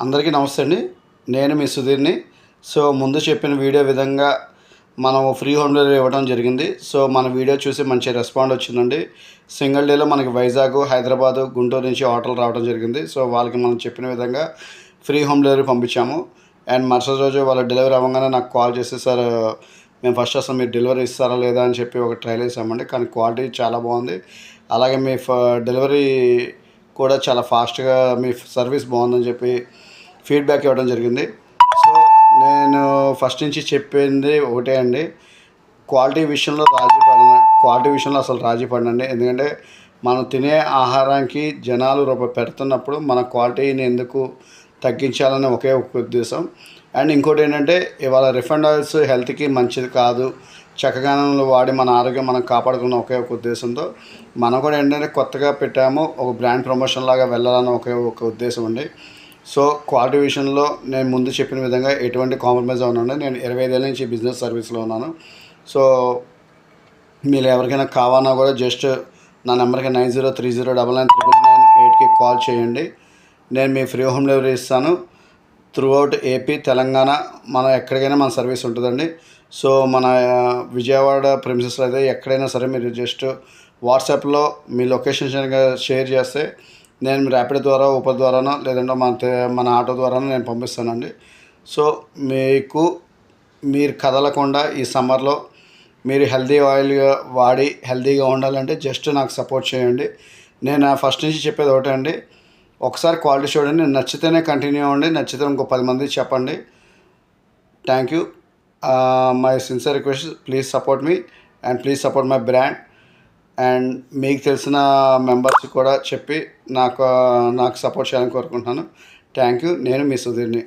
అందరికీ నమస్తే అండి. నేను మీ సుధీర్ని. సో ముందు చెప్పిన వీడియో విధంగా మనం ఫ్రీ హోమ్ డెలివరీ ఇవ్వడం జరిగింది. సో మన వీడియో చూసి మంచి రెస్పాండ్ వచ్చిందండి. సింగిల్ డేలో మనకి వైజాగ్ హైదరాబాద్ గుంటూరు నుంచి ఆర్డర్లు రావడం జరిగింది. సో వాళ్ళకి మనం చెప్పిన విధంగా ఫ్రీ హోమ్ డెలివరీ పంపించాము. అండ్ మరుసటి రోజు వాళ్ళ డెలివరీ అవ్వగానే నాకు కాల్ చేసి సార్ మేము ఫస్ట్ అసలు మీరు డెలివరీ ఇస్తారా లేదా? అని చెప్పి ఒక ట్రైల్ వేసామండి. కానీ క్వాలిటీ చాలా బాగుంది. అలాగే మీ ఫ డెలివరీ కూడా చాలా ఫాస్ట్గా మీ సర్వీస్ బాగుందని చెప్పి ఫీడ్బ్యాక్ ఇవ్వడం జరిగింది. సో నేను ఫస్ట్ నుంచి చెప్పింది ఒకటే అండి. క్వాలిటీ విషయంలో రాజీ పడిన క్వాలిటీ విషయంలో అసలు రాజీ పడినండి. ఎందుకంటే మనం తినే ఆహారానికి జనాలు రూపాయి పెడుతున్నప్పుడు మన క్వాలిటీని ఎందుకు తగ్గించాలని ఒకే ఒక ఉద్దేశం. అండ్ ఇంకోటి ఏంటంటే ఇవాళ రిఫండ్ ఆయిల్స్ హెల్త్కి మంచిది కాదు. చక్కగానంలో వాడి మన ఆరోగ్యం మనం కాపాడుకున్న ఒకే ఒక ఉద్దేశంతో మనం కూడా ఏంటంటే కొత్తగా పెట్టాము. ఒక బ్రాండ్ ప్రమోషన్ లాగా వెళ్ళాలని ఒకే ఒక ఉద్దేశం ఉంది సో క్వాలిటీ విషయంలో నేను ముందు చెప్పిన విధంగా ఎటువంటి కాంప్రమైజ్ అవునండి నేను ఇరవై ఐదేళ్ళ నుంచి బిజినెస్ సర్వీస్లో ఉన్నాను. సో మీరు ఎవరికైనా కావాలన్నా కూడా జస్ట్ నా నెంబర్కి nine zero three zero double nine triple nine ఎయిట్కి కాల్ చేయండి. నేను మీ ఫ్రీ హోమ్ డెలివరీ ఇస్తాను. త్రూ అవుట్ ఏపీ తెలంగాణ మనం ఎక్కడికైనా మన సర్వీస్ ఉంటుందండి. సో మన విజయవాడ ప్రిమిసెస్లో అయితే ఎక్కడైనా సరే మీరు జస్ట్ వాట్సాప్లో మీ లొకేషన్ షేర్ చేస్తే నేను ర్యాపిడ్ ద్వారా ఊపర్ ద్వారానో లేదంటే మన మన ఆటో ద్వారానో నేను పంపిస్తానండి. సో మీకు మీరు కదలకుండా ఈ సమ్మర్లో మీరు హెల్తీ ఆయిల్గా వాడి హెల్దీగా ఉండాలంటే జస్ట్ నాకు సపోర్ట్ చేయండి. నేను ఫస్ట్ నుంచి చెప్పేది ఒకటే అండి. ఒకసారి క్వాలిటీ చూడండి నచ్చితేనే కంటిన్యూ అవ్వండి నచ్చితే ఇంకో పది మంది చెప్పండి. Thank you my sincere request please support me and please support my brand and మీకు తెలిసిన మెంబర్స్ కూడా చెప్పి నాకు uh, నాకు సపోర్ట్ చేయాలని కోరుకుంటున్నాను. థ్యాంక్ యూ నేను మీ సుధీర్ని.